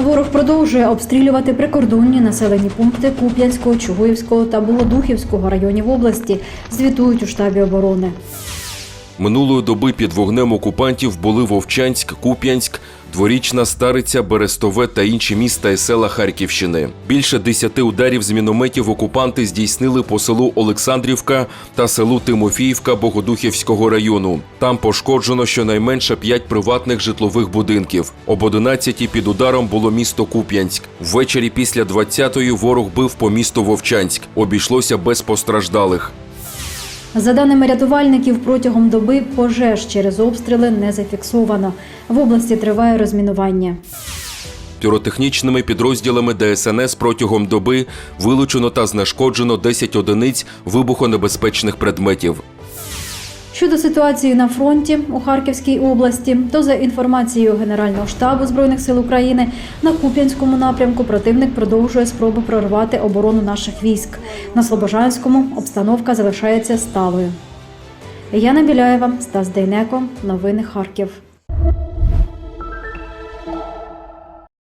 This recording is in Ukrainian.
Ворог продовжує обстрілювати прикордонні населені пункти Куп'янського, Чугуївського та Богодухівського районів області. Звітують у штабі оборони. Минулої доби під вогнем окупантів були Вовчанськ, Куп'янськ, Дворічна Стариця, Берестове та інші міста і села Харківщини. Більше десяти ударів з мінометів окупанти здійснили по селу Олександрівка та селу Тимофіївка Богодухівського району. Там пошкоджено щонайменше п'ять приватних житлових будинків. Об 11 під ударом було місто Куп'янськ. Ввечері після 20-ї ворог бив по місту Вовчанськ. Обійшлося без постраждалих. За даними рятувальників, протягом доби пожеж через обстріли не зафіксовано. В області триває розмінування. Піротехнічними підрозділами ДСНС протягом доби вилучено та знешкоджено 10 одиниць вибухонебезпечних предметів. Щодо ситуації на фронті у Харківській області, то за інформацією Генерального штабу збройних сил України на Куп'янському напрямку противник продовжує спроби прорвати оборону наших військ. На Слобожанському обстановка залишається сталою. Яна Біляєва, Стас Дейнеко. Новини Харків.